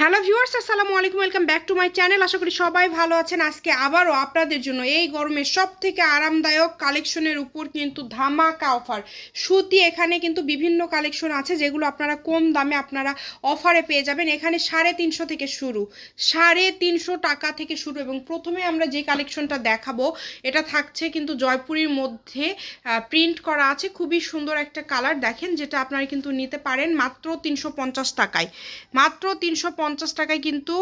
Hello viewers, আসসালামু আলাইকুম, welcome back to my channel. আশা করি সবাই ভালো আছেন। আজকে আবারও আপনাদের জন্য এই গরমে সব থেকে আরামদায়ক কালেকশনের উপর কিন্তু ধামাকা অফার। সুতি এখানে কিন্তু বিভিন্ন কালেকশন আছে, যেগুলো আপনারা কম দামে আপনারা অফারে পেয়ে যাবেন। এখানে সাড়ে তিনশো থেকে শুরু, সাড়ে তিনশো টাকা থেকে শুরু এবং প্রথমে আমরা যে কালেকশনটা দেখাবো, এটা থাকছে কিন্তু জয়পুরের মধ্যে প্রিন্ট করা আছে। খুবই সুন্দর একটা কালার, দেখেন, যেটা আপনারা কিন্তু নিতে পারেন মাত্র তিনশো পঞ্চাশ টাকায়। মাত্র তিনশো পঞ্চাশ টাকায় কিন্তু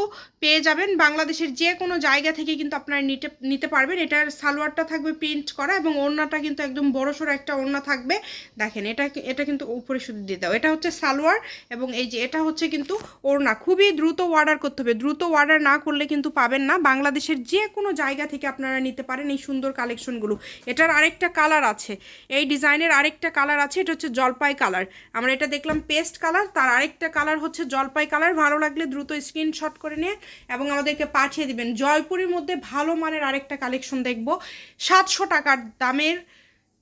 পেয়ে যাবেন। বাংলাদেশের যে কোনো জায়গা থেকে কিন্তু আপনারা নিতে নিতে পারবেন। এটার সালোয়ারটা থাকবে প্রিন্ট করা এবং ওড়নাটা কিন্তু একদম বড়সড় একটা ওড়না থাকবে। দেখেন, এটা এটা কিন্তু উপরে শুধু দিয়ে দাও। এটা হচ্ছে সালোয়ার এবং এই যে এটা হচ্ছে কিন্তু ওড়না। খুবই দ্রুত অর্ডার করতে হবে। দ্রুত অর্ডার না করলে কিন্তু পাবেন না। বাংলাদেশের যে কোনো জায়গা থেকে আপনারা নিতে পারেন এই সুন্দর কালেকশনগুলো এটার আরেকটা কালার আছে। এই ডিজাইনের আরেকটা কালার আছে। এটা হচ্ছে জলপাই কালার আমরা এটা দেখলাম পেস্ট কালার তার আরেকটা কালার হচ্ছে জলপাই কালার ভালো লাগলে দ্রুত স্ক্রিনশট করে নিয়ে এবং আমাদেরকে পাঠিয়ে দিবেন। জয়পুরের মধ্যে ভালো মানের আরেকটা কালেকশন দেখব। সাতশো টাকার দামের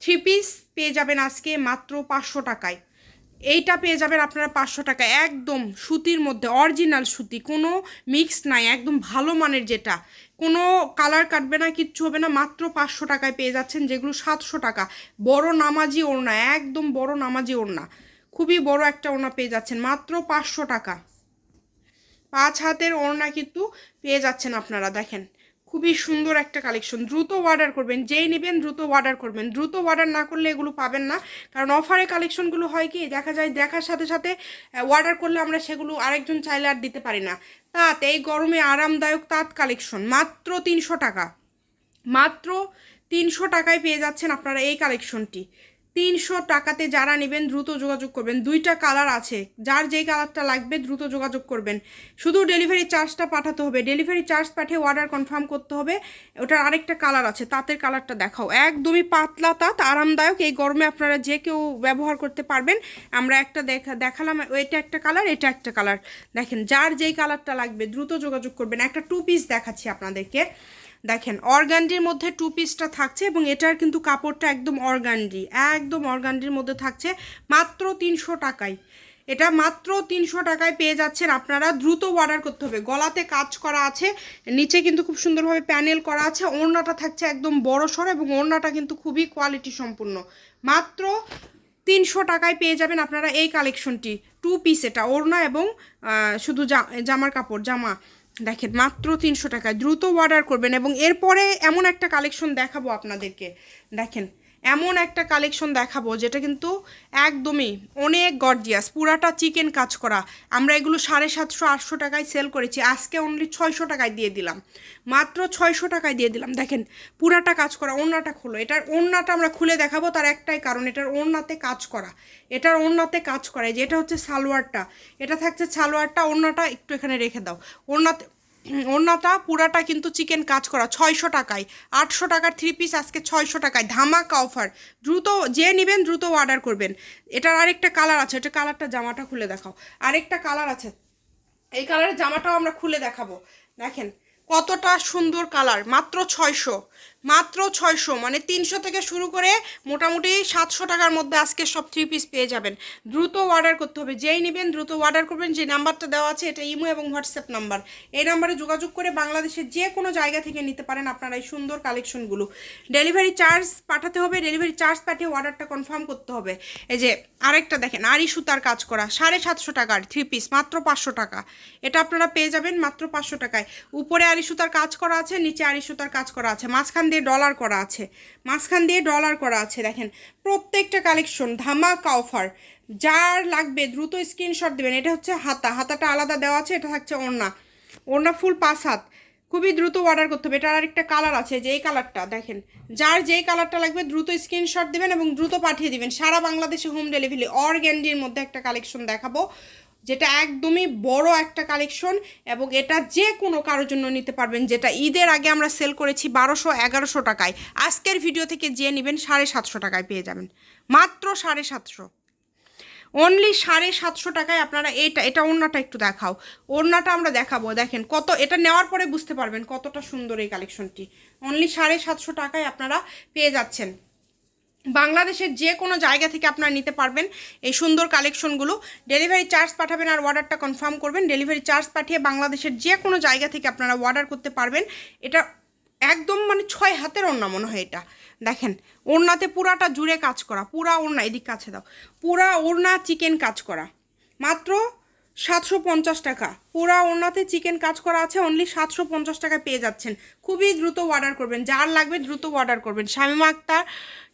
থ্রি পিস পেয়ে যাবেন আজকে মাত্র পাঁচশো টাকায়। এইটা পেয়ে যাবেন আপনারা পাঁচশো টাকা একদম সুতির মধ্যে অরিজিনাল সুতি, কোনো মিক্স নাই, একদম ভালো মানের যেটা। কোনো কালার কাটবে না, কিচ্ছু হবে না, মাত্র পাঁচশো টাকায় পেয়ে যাচ্ছেন, যেগুলো সাতশো টাকা। বড় নামাজি ওড়না, একদম বড় নামাজি ওড়না। খুবই বড় একটা ওড়না পেয়ে যাচ্ছেন, মাত্র পাঁচশো টাকা। পাঁচ হাতের ওড়না কিন্তু পেয়ে যাচ্ছেন আপনারা, দেখেন। খুবই সুন্দর একটা কালেকশন দ্রুত অর্ডার করবেন, যেই নেবেন দ্রুত অর্ডার করবেন। দ্রুত অর্ডার না করলে এগুলো পাবেন না, কারণ অফারে কালেকশনগুলো হয় কি, দেখা যায় দেখার সাথে সাথে অর্ডার করলে আমরা সেগুলো আরেকজন চাইলে আর দিতে পারি না। তাঁত, এই গরমে আরামদায়ক তাঁত কালেকশন মাত্র তিনশো টাকা। মাত্র তিনশো টাকায় পেয়ে যাচ্ছেন আপনারা এই কালেকশনটি তিনশো টাকাতে যারা নেবেন দ্রুত যোগাযোগ করবেন। দুইটা কালার আছে। যার যেই কালারটা লাগবে দ্রুত যোগাযোগ করবেন। শুধু ডেলিভারি চার্জটা পাঠাতে হবে। ডেলিভারি চার্জ পাঠিয়ে অর্ডার কনফার্ম করতে হবে। ওটার আরেকটা কালার আছে। তাঁতের কালারটা দেখাও। একদমই পাতলা তাঁত, আরামদায়ক। এই গরমে আপনারা যে কেউ ব্যবহার করতে পারবেন। আমরা একটা দেখা, দেখালাম, এটা একটা কালার, এটা একটা কালার। দেখেন, যার যেই কালারটা লাগবে দ্রুত যোগাযোগ করবেন। একটা টু পিস দেখাচ্ছি আপনাদেরকে। দেখেন, অর্গানডির মধ্যে টু পিসটা থাকছে এবং এটার কিন্তু কাপড়টা একদম অর্গানডি, একদম অর্গানডির মধ্যে থাকছে মাত্র তিনশো টাকায়। এটা মাত্র তিনশো টাকায় পেয়ে যাচ্ছেন আপনারা, দ্রুত অর্ডার করতে হবে। গলাতে কাজ করা আছে, নিচে কিন্তু খুব সুন্দরভাবে প্যানেল করা আছে, ওড়নাটা থাকছে একদম বড় সড় এবং ওড়নাটা কিন্তু খুবই কোয়ালিটি সম্পূর্ণ। মাত্র তিনশো টাকায় পেয়ে যাবেন আপনারা এই কালেকশনটি টু পিস এটা, ওড়না এবং শুধু জামার কাপড়, জামা। দেখেন, মাত্র তিনশো টাকায় দ্রুত অর্ডার করবেন এবং এরপরে এমন একটা কালেকশন দেখাবো আপনাদেরকে। দেখেন এমন একটা কালেকশন দেখাবো যেটা কিন্তু একদমই অনেক গর্জিয়াস পুরাটা চিকেন কাজ করা। আমরা এগুলো সাড়ে সাতশো, আটশো টাকায় সেল করেছি। আজকে অনলি ছয়শো টাকায় দিয়ে দিলাম। মাত্র ছয়শো টাকায় দিয়ে দিলাম। দেখেন, পুরাটা কাজ করা, ওড়নাটা খুলো। এটার ওড়নাটা আমরা খুলে দেখাবো তার একটাই কারণ, এটার ওড়নাতে কাজ করা। এটার ওড়নাতে কাজ করা। যেটা হচ্ছে সালোয়ারটা। এটা থাকছে সালোয়ারটা, ওড়নাটা একটু এখানে রেখে দাও। ওড়নাতে ওড়নাটা পুরাটা কিন্তু চিকেন কাজ করা, ছয়শো টাকায়। আটশো টাকার থ্রি পিস আজকে ছয়শো টাকায়। ধামাকা অফার দ্রুত যে নেবেন, দ্রুত অর্ডার করবেন। এটার আরেকটা কালার আছে এটা কালারটা জামাটা খুলে দেখাও। আরেকটা কালার আছে। এই কালারের জামাটাও আমরা খুলে দেখাবো। দেখেন, কতটা সুন্দর কালার মাত্র ছয়শো। মাত্র ছয়শো মানে তিনশো থেকে শুরু করে মোটামুটি সাতশো টাকার মধ্যে আজকে সব থ্রি পিস পেয়ে যাবেন। দ্রুত অর্ডার করতে হবে। যেই নেবেন দ্রুত অর্ডার করবেন। যে নাম্বারটা দেওয়া আছে এটা ইমো এবং হোয়াটসঅ্যাপ নাম্বার। এই নাম্বারে যোগাযোগ করে বাংলাদেশের যে কোনো জায়গা থেকে নিতে পারেন আপনারা এই সুন্দর কালেকশনগুলো। ডেলিভারি চার্জ পাঠাতে হবে। ডেলিভারি চার্জ পাঠিয়ে অর্ডারটা কনফার্ম করতে হবে। এই যে আরেকটা দেখেন আড়ি সুতার কাজ করা। সাড়ে সাতশো টাকার থ্রি পিস মাত্র পাঁচশো টাকা। এটা আপনারা পেয়ে যাবেন মাত্র পাঁচশো টাকায়। উপরে আড়ি সুতার কাজ করা আছে, নিচে আড়ি সুতার কাজ করা আছে। মাঝখান দিয়ে ডলার করা আছে। মাঝখান দিয়ে ডলার করা আছে, দেখেন। প্রত্যেকটা কালেকশন ধামাকা অফার যার লাগবে দ্রুত স্ক্রিনশট দেবেন। এটা হচ্ছে হাতা। হাতাটা আলাদা দেওয়া আছে, এটা থাকছে ওড়না। ওড়না ফুল পাঁচ হাত। খুবই দ্রুত অর্ডার করতে হবে। এটার আরেকটা কালার আছে, যেই কালারটা দেখেন। যার যেই কালারটা লাগবে, দ্রুত স্ক্রিনশট দেবেন এবং দ্রুত পাঠিয়ে দিবেন। সারা বাংলাদেশে হোম ডেলিভারি অর্গ্যান্ডির মধ্যে একটা কালেকশন দেখাবো। যেটা একদমই বড় একটা কালেকশন এবং এটা যে কোনো কারোর জন্য নিতে পারবেন, যেটা ঈদের আগে আমরা সেল করেছি বারোশো এগারোশো টাকায়। আজকের ভিডিও থেকে যে নেবেন সাড়ে সাতশো টাকায় পেয়ে যাবেন। মাত্র সাড়ে সাতশো। অনলি সাড়ে সাতশো টাকায় আপনারা এটা এটা ওড়নাটা একটু দেখাও। ওড়নাটা আমরা দেখাবো, দেখেন কত, এটা নেওয়ার পরে বুঝতে পারবেন কতটা সুন্দর এই কালেকশনটি অনলি সাড়ে সাতশো টাকায় আপনারা পেয়ে যাচ্ছেন। বাংলাদেশের যে কোনো জায়গা থেকে আপনারা নিতে পারবেন এই সুন্দর কালেকশনগুলো। ডেলিভারি চার্জ পাঠাবেন আর অর্ডারটা কনফার্ম করবেন। ডেলিভারি চার্জ পাঠিয়ে বাংলাদেশের যে কোনো জায়গা থেকে আপনারা অর্ডার করতে পারবেন। এটা একদম মানে ছয় হাতের ওড়না মনে হয় এটা। দেখেন, ওড়নাতে পুরাটা জুড়ে কাজ করা, পুরা ওড়না, এদিক কাছে দাও। পুরা ওড়না চিকেন কাজ করা। মাত্র সাতশো পঞ্চাশ টাকা। পুরা ওড়নাতে চিকেন কাজ করা আছে অনলি সাতশো পঞ্চাশ টাকায় পেয়ে যাচ্ছেন। খুবই দ্রুত অর্ডার করবেন, যার লাগবে দ্রুত অর্ডার করবেন। শামিমা আক্তার,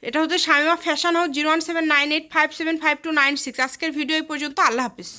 এটা হচ্ছে Shamima fashion house zero one seven nine eight five seven five two nine six আজকের ভিডিও এই পর্যন্ত, আল্লাহ হাফিজ।